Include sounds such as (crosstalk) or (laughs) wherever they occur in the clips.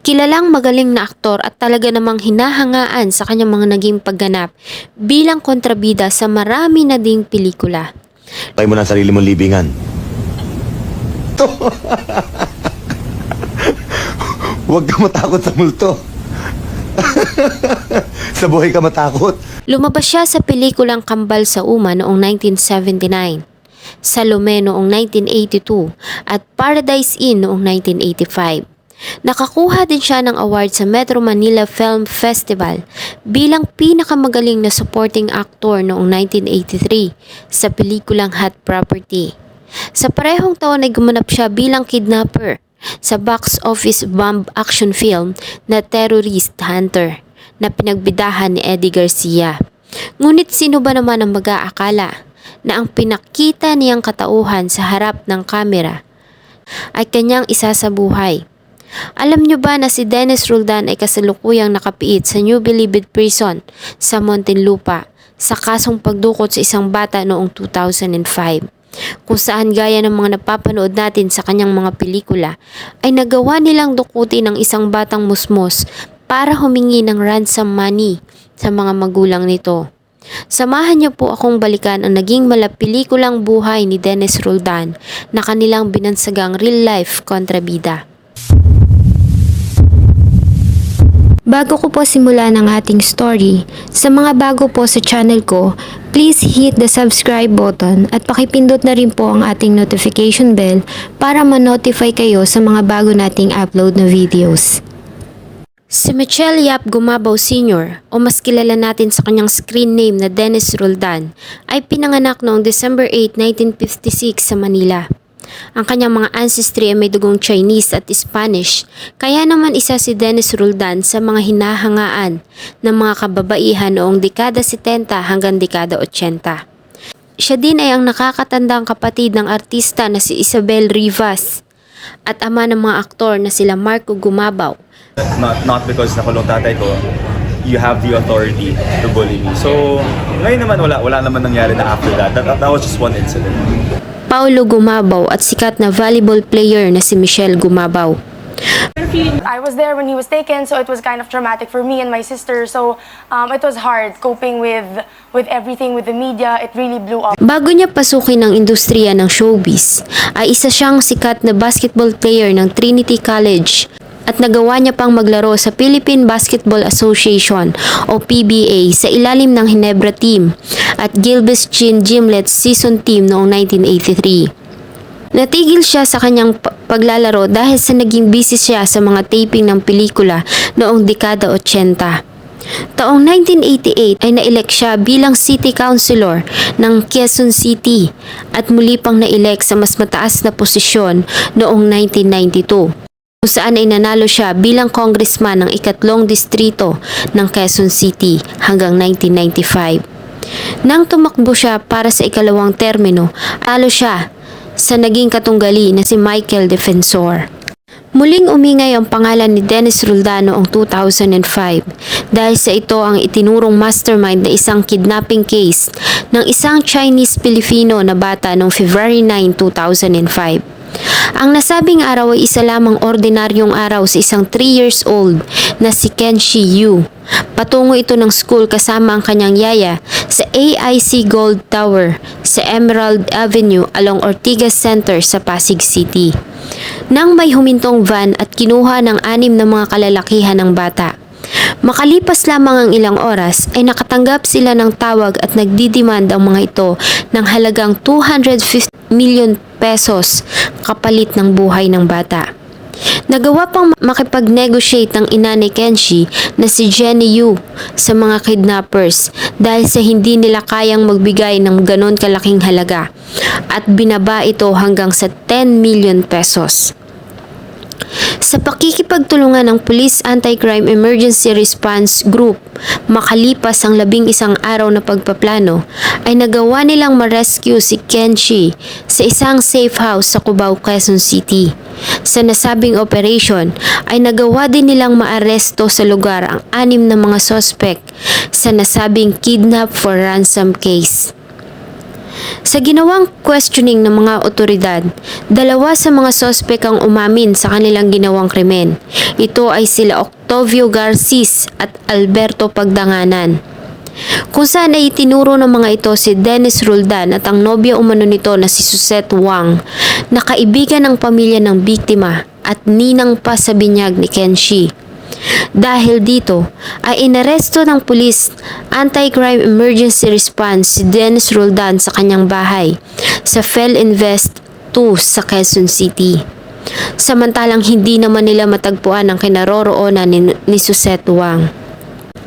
Kilalang magaling na aktor at talaga namang hinahangaan sa kanyang mga naging pagganap bilang kontrabida sa marami na ding pelikula. Tayo mo ng sarili mong libingan. To. (laughs) Huwag ka matakot sa multo. (laughs) sa buhay ka matakot. Lumabas siya sa pelikulang Kambal sa Uma noong 1979, Salome noong 1982 at Paradise Inn noong 1985. Nakakuha din siya ng award sa Metro Manila Film Festival bilang pinakamagaling na supporting actor noong 1983 sa pelikulang Hot Property. Sa parehong taon ay gumanap siya bilang kidnapper sa box office bomb action film na Terrorist Hunter na pinagbidahan ni Eddie Garcia. Ngunit sino ba naman ang mag-aakala na ang pinakita niyang katauhan sa harap ng kamera ay kanyang isasabuhay? Alam niyo ba na si Dennis Roldan ay kasalukuyang nakapiit sa New Bilibid Prison sa Muntinlupa sa kasong pagdukot sa isang bata noong 2005? Kung saan gaya ng mga napapanood natin sa kanyang mga pelikula, ay nagawa nilang dukutin ng isang batang musmos para humingi ng ransom money sa mga magulang nito. Samahan niyo po akong balikan ang naging malapelikulang buhay ni Dennis Roldan na kanilang binansagang real-life kontrabida. Bago ko po simulan ang ating story, sa mga bago po sa channel ko, please hit the subscribe button at pakipindot na rin po ang ating notification bell para ma-notify kayo sa mga bago nating upload na videos. Si Michelle Yap Gumabaw Sr. o mas kilala natin sa kanyang screen name na Dennis Roldan ay pinanganak noong December 8, 1956 sa Manila. Ang kanyang mga ancestry ay may dugong Chinese at Spanish, kaya naman isa si Dennis Roldan sa mga hinahangaan ng mga kababaihan noong dekada 70 hanggang dekada 80. Siya din ay ang nakakatandang kapatid ng artista na si Isabel Rivas at ama ng mga aktor na sila Marco Gumabaw, not not because nakulong tatay ko you have the authority to bully me. So, ngayon naman wala wala naman nangyari na after that. That, that was just one incident. Paulo Gumabaw at sikat na volleyball player na si Michelle Gumabaw. I was there when he was taken, so it was kind of traumatic for me and my sister. So um, it was hard coping with with everything with the media. It really blew up. Bago niya pasukin ang industriya ng showbiz, ay isa siyang sikat na basketball player ng Trinity College at nagawa niya pang maglaro sa Philippine Basketball Association o PBA sa ilalim ng Hinebra team at Gilbis Chin Gimlet season team noong 1983. Natigil siya sa kanyang pa- paglalaro dahil sa naging busy siya sa mga taping ng pelikula noong dekada 80. Taong 1988 ay naelek siya bilang City Councilor ng Quezon City at muli pang naelek sa mas mataas na posisyon noong 1992 kung saan ay nanalo siya bilang congressman ng ikatlong distrito ng Quezon City hanggang 1995. Nang tumakbo siya para sa ikalawang termino, talo siya sa naging katunggali na si Michael Defensor. Muling umingay ang pangalan ni Dennis Roldan noong 2005 dahil sa ito ang itinurong mastermind na isang kidnapping case ng isang Chinese-Filipino na bata noong February 9, 2005. Ang nasabing araw ay isa lamang ordinaryong araw sa isang 3 years old na si Kenshi Yu. Patungo ito ng school kasama ang kanyang yaya sa AIC Gold Tower sa Emerald Avenue along Ortigas Center sa Pasig City. Nang may humintong van at kinuha ng anim na mga kalalakihan ng bata. Makalipas lamang ang ilang oras ay nakatanggap sila ng tawag at nagdidemand ang mga ito ng halagang 250 million pesos kapalit ng buhay ng bata. Nagawa pang makipag-negotiate ang ina ni Kenshi na si Jenny Yu sa mga kidnappers dahil sa hindi nila kayang magbigay ng ganon kalaking halaga at binaba ito hanggang sa 10 million pesos. Sa pakikipagtulungan ng Police Anti-Crime Emergency Response Group, makalipas ang labing isang araw na pagpaplano, ay nagawa nilang ma-rescue si Kenshi sa isang safe house sa Cubao, Quezon City. Sa nasabing operation, ay nagawa din nilang maaresto sa lugar ang anim na mga sospek sa nasabing kidnap for ransom case. Sa ginawang questioning ng mga otoridad, dalawa sa mga sospek ang umamin sa kanilang ginawang krimen. Ito ay sila Octavio Garcis at Alberto Pagdanganan. Kung saan ay itinuro ng mga ito si Dennis Roldan at ang nobya umano nito na si Susette Wang na kaibigan ng pamilya ng biktima at ninang pa sa binyag ni Kenshi. Dahil dito ay inaresto ng pulis anti-crime emergency response si Dennis Roldan sa kanyang bahay sa Fel Invest 2 sa Quezon City. Samantalang hindi naman nila matagpuan ang kinaroroonan ni, ni Susette Wang.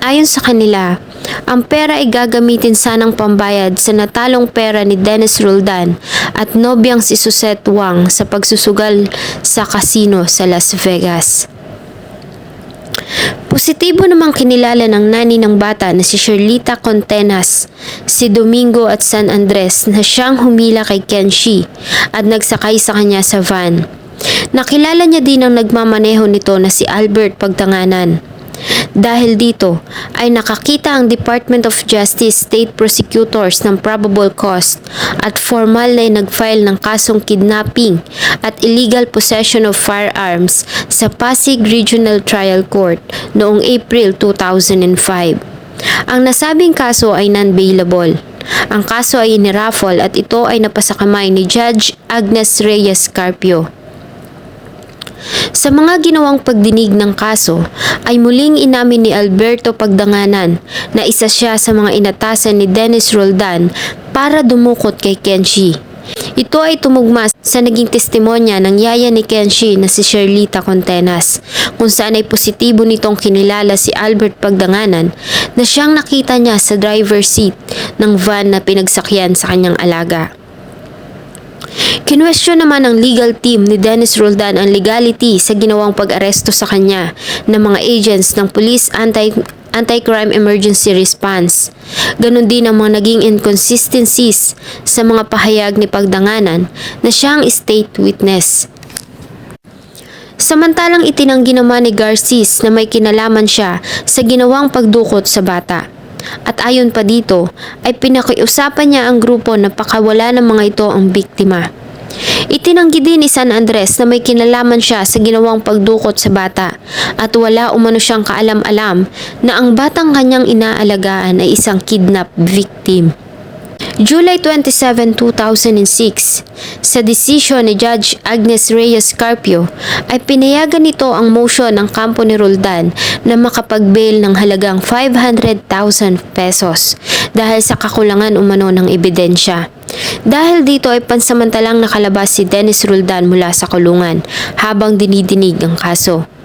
Ayon sa kanila, ang pera ay gagamitin sanang pambayad sa natalong pera ni Dennis Roldan at nobyang si Susette Wang sa pagsusugal sa kasino sa Las Vegas. Positibo namang kinilala ng nani ng bata na si Sherlita Contenas, si Domingo at San Andres na siyang humila kay Kenshi at nagsakay sa kanya sa van. Nakilala niya din ang nagmamaneho nito na si Albert Pagtanganan. Dahil dito ay nakakita ang Department of Justice State Prosecutors ng probable cause at formal na nag-file ng kasong kidnapping at illegal possession of firearms sa Pasig Regional Trial Court noong April 2005. Ang nasabing kaso ay non-bailable. Ang kaso ay iniraffle at ito ay napasakamay ni Judge Agnes Reyes Carpio. Sa mga ginawang pagdinig ng kaso, ay muling inamin ni Alberto Pagdanganan na isa siya sa mga inatasan ni Dennis Roldan para dumukot kay Kenshi. Ito ay tumugma sa naging testimonya ng yaya ni Kenshi na si Sherlita Contenas, kung saan ay positibo nitong kinilala si Albert Pagdanganan na siyang nakita niya sa driver seat ng van na pinagsakyan sa kanyang alaga. Kinwestiyon naman ng legal team ni Dennis Roldan ang legality sa ginawang pag-aresto sa kanya ng mga agents ng Police Anti Anti-Crime Emergency Response. Ganon din ang mga naging inconsistencies sa mga pahayag ni Pagdanganan na siyang state witness. Samantalang itinanggi naman ni Garcis na may kinalaman siya sa ginawang pagdukot sa bata. At ayon pa dito, ay pinakiusapan niya ang grupo na pakawala ng mga ito ang biktima. Itinanggi din ni San Andres na may kinalaman siya sa ginawang pagdukot sa bata at wala umano siyang kaalam-alam na ang batang kanyang inaalagaan ay isang kidnap victim. July 27, 2006, sa desisyon ni Judge Agnes Reyes Carpio ay pinayagan nito ang motion ng kampo ni Roldan na makapag-bail ng halagang 500,000 pesos dahil sa kakulangan umano ng ebidensya. Dahil dito ay pansamantalang nakalabas si Dennis Roldan mula sa kulungan habang dinidinig ang kaso.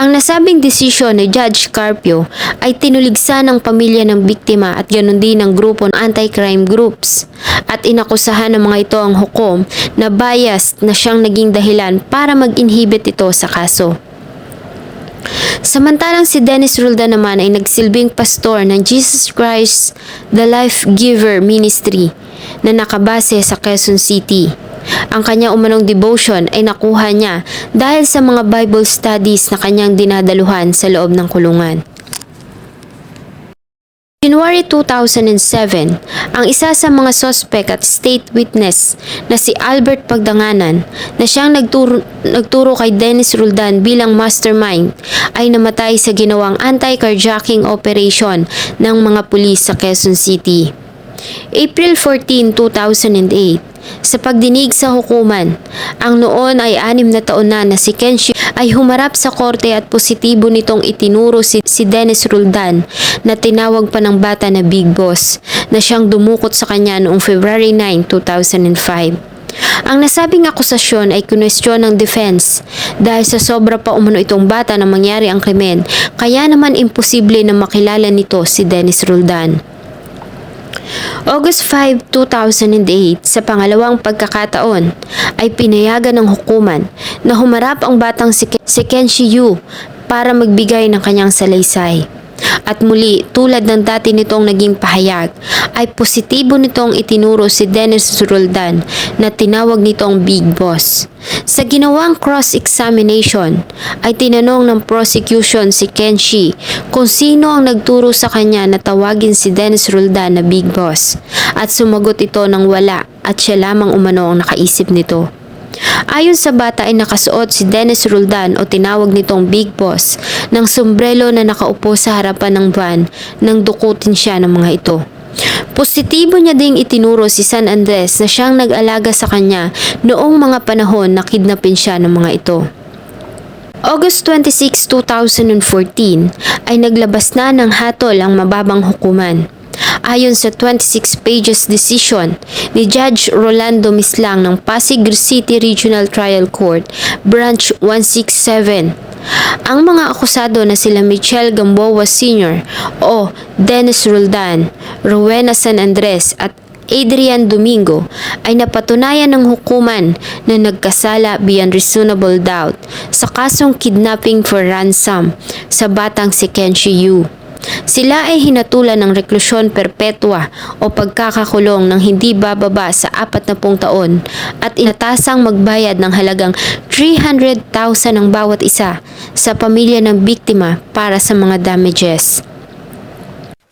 Ang nasabing desisyon ni Judge Carpio ay tinuligsa ng pamilya ng biktima at ganon din ng grupo ng anti-crime groups at inakusahan ng mga ito ang hukom na bias na siyang naging dahilan para mag-inhibit ito sa kaso. Samantalang si Dennis Roldan naman ay nagsilbing pastor ng Jesus Christ the Life Giver Ministry na nakabase sa Quezon City. Ang kanya umanong devotion ay nakuha niya dahil sa mga Bible studies na kanyang dinadaluhan sa loob ng kulungan. January 2007, ang isa sa mga sospek at state witness na si Albert Pagdanganan na siyang nagturo, nagturo kay Dennis Roldan bilang mastermind ay namatay sa ginawang anti-carjacking operation ng mga pulis sa Quezon City. April 14, 2008, sa pagdinig sa hukuman, ang noon ay anim na taon na na si Kenshi ay humarap sa korte at positibo nitong itinuro si, si Dennis Roldan na tinawag pa ng bata na Big Boss na siyang dumukot sa kanya noong February 9, 2005. Ang nasabing akusasyon ay kunwestiyon ng defense dahil sa sobra pa umano itong bata na mangyari ang krimen kaya naman imposible na makilala nito si Dennis Roldan. August 5, 2008, sa pangalawang pagkakataon, ay pinayagan ng hukuman na humarap ang batang si, Ken- si Kenshi Yu para magbigay ng kanyang salaysay. At muli, tulad ng dati nitong naging pahayag, ay positibo nitong itinuro si Dennis Roldan na tinawag nitong Big Boss. Sa ginawang cross-examination, ay tinanong ng prosecution si Kenshi kung sino ang nagturo sa kanya na tawagin si Dennis Roldan na Big Boss at sumagot ito ng wala at siya lamang umano ang nakaisip nito. Ayon sa bata ay nakasuot si Dennis Roldan o tinawag nitong Big Boss ng sombrero na nakaupo sa harapan ng van nang dukutin siya ng mga ito. Positibo niya ding itinuro si San Andres na siyang nag-alaga sa kanya noong mga panahon na kidnapin siya ng mga ito. August 26, 2014 ay naglabas na ng hatol ang mababang hukuman. Ayon sa 26 pages decision ni Judge Rolando Mislang ng Pasig City Regional Trial Court, Branch 167, ang mga akusado na sila Michelle Gamboa Sr. o Dennis Roldan, Rowena San Andres at Adrian Domingo ay napatunayan ng hukuman na nagkasala beyond reasonable doubt sa kasong kidnapping for ransom sa batang si Kenshi Yu. Sila ay hinatulan ng reklusyon perpetua o pagkakakulong ng hindi bababa sa 40 taon at inatasang magbayad ng halagang 300,000 ang bawat isa sa pamilya ng biktima para sa mga damages.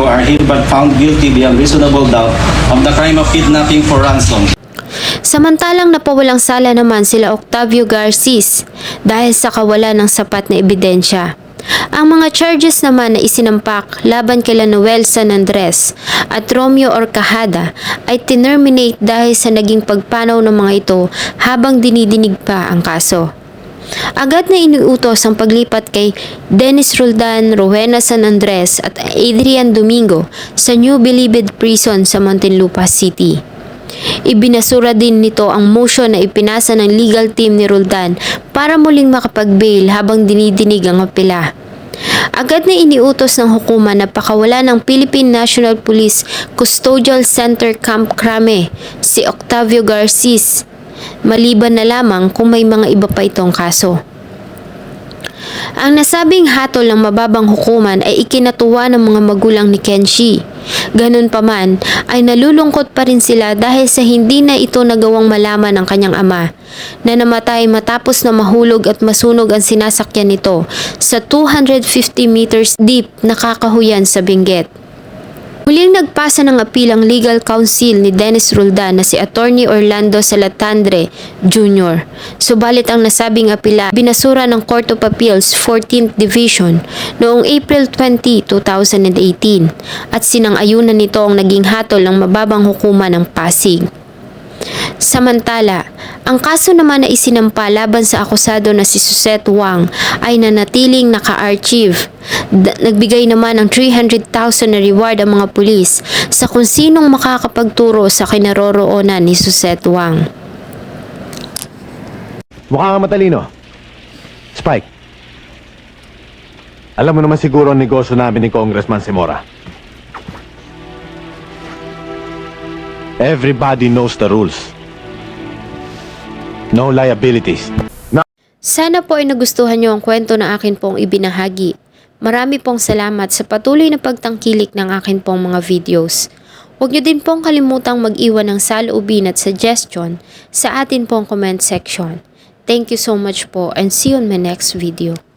who are hereby found guilty beyond reasonable doubt of the crime of kidnapping for ransom. Samantalang napawalang sala naman sila Octavio Garcis dahil sa kawalan ng sapat na ebidensya. Ang mga charges naman na isinampak laban kila Noel San Andres at Romeo Orcajada ay tinerminate dahil sa naging pagpanaw ng mga ito habang dinidinig pa ang kaso. Agad na iniutos ang paglipat kay Dennis Roldan, Rowena San Andres at Adrian Domingo sa New Bilibid Prison sa Muntinlupa City. Ibinasura din nito ang motion na ipinasa ng legal team ni Roldan para muling makapag-bail habang dinidinig ang apela. Agad na iniutos ng hukuman na pakawala ng Philippine National Police Custodial Center Camp Crame si Octavio Garcis maliban na lamang kung may mga iba pa itong kaso. Ang nasabing hatol ng mababang hukuman ay ikinatuwa ng mga magulang ni Kenshi. Ganun pa man, ay nalulungkot pa rin sila dahil sa hindi na ito nagawang malaman ng kanyang ama na namatay matapos na mahulog at masunog ang sinasakyan nito sa 250 meters deep na kakahuyan sa Benguet. Muling nagpasa ng apil ang legal counsel ni Dennis Roldan na si Attorney Orlando Salatandre Jr. Subalit ang nasabing apila binasura ng Court of Appeals 14th Division noong April 20, 2018 at sinang-ayunan nito ang naging hatol ng mababang hukuman ng Pasig. Samantala, ang kaso naman na isinampa laban sa akusado na si Susette Wang ay nanatiling naka-archive. Nagbigay naman ng 300,000 na reward ang mga pulis sa kung sinong makakapagturo sa kinaroroonan ni Susette Wang. Mukha nga matalino. Spike. Alam mo naman siguro ang negosyo namin ni Congressman Simora. Everybody knows the rules. No liabilities. Na Sana po ay nagustuhan niyo ang kwento na akin pong ibinahagi. Marami pong salamat sa patuloy na pagtangkilik ng akin pong mga videos. Huwag niyo din pong kalimutang mag-iwan ng saloobin at suggestion sa atin pong comment section. Thank you so much po and see you on my next video.